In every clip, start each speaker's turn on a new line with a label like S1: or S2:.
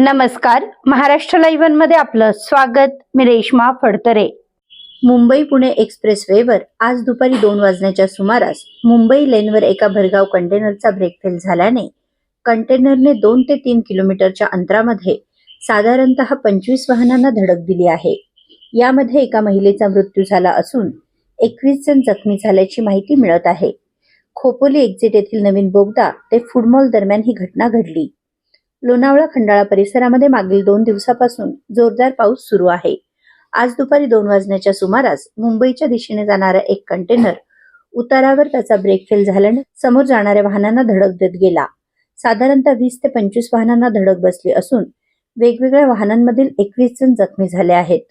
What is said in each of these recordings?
S1: नमस्कार. महाराष्ट्र लाईव्हमध्ये आपलं स्वागत. मी रेश्मा फडतरे. मुंबई पुणे एक्सप्रेस वेवर आज दुपारी दोन वाजण्याच्या सुमारास मुंबई लेनवर एका भरगाव कंटेनरचा ब्रेक फेल झाल्याने कंटेनरने दोन ते तीन किलोमीटरच्या अंतरामध्ये साधारणतः पंचवीस वाहनांना धडक दिली आहे. यामध्ये एका महिलेचा मृत्यू झाला असून एकवीस जण जखमी झाल्याची माहिती मिळत आहे. खोपोली एक्झिट येथील नवीन बोगदा ते फुडमॉल दरम्यान ही घटना घडली. लोणावळा खंडाळा परिसरामध्ये मागील दोन दिवसापासून जोरदार पाऊस सुरू आहे. आज दुपारी दोन वाजण्याच्या सुमारास मुंबईच्या दिशेने जाणारा एक कंटेनर उतारावर त्याचा ब्रेक फेल झाल्याने समोर जाणाऱ्या वाहनांना धडक देत गेला. साधारणतः वीस ते पंचवीस वाहनांना धडक बसली असून वेगवेगळ्या वाहनांमधील एकवीस जण जखमी झाले आहेत.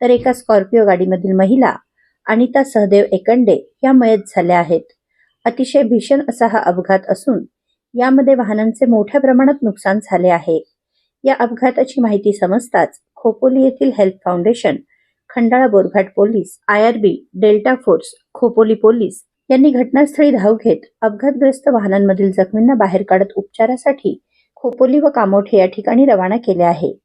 S1: तर एका स्कॉर्पिओ गाडीमधील महिला अनिता सहदेव एकंडे या मयत झाल्या आहेत. अतिशय भीषण असा हा अपघात असून यामध्ये वाहनांचे मोठ्या प्रमाणात नुकसान झाले आहे. या अपघाताची माहिती समजताच खोपोली येथील health foundation Khandala Borghat police IRB delta force Khopoli police यांनी घटनास्थळी धाव घेत अपघातग्रस्त वाहनांमधील जखमींना बाहेर काढत उपचारासाठी खोपोली व कामोठे या ठिकाणी रवाना केले आहे.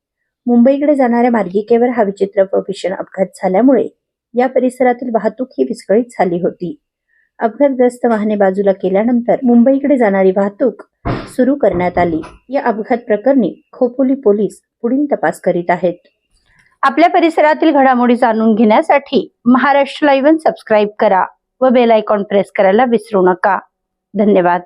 S1: मुंबईकडे जाणाऱ्या मार्गिकेवर हा विचित्र व भीषण अपघात झाल्यामुळे या परिसरातील वाहतूक ही विस्कळीत झाली होती. अपघातग्रस्त वाहने बाजूला केल्यानंतर मुंबईकडे जाणारी वाहतूक सुरू करण्यात आली. या अपघात प्रकरणी खोपोली पोलीस पुढील तपास करीत आहेत. आपल्या परिसरातील घडामोडी जाणून घेण्यासाठी महाराष्ट्र लाईव्ह सबस्क्राईब करा व बेल आयकॉन प्रेस करायला विसरू नका. धन्यवाद.